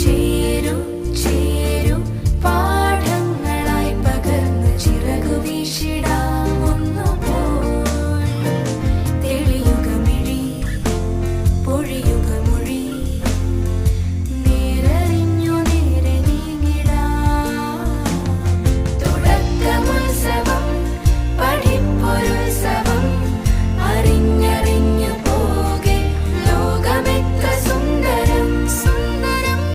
ചേരൂ പാഠങ്ങളായി പകർന്ന് ചിറകു വീശിട.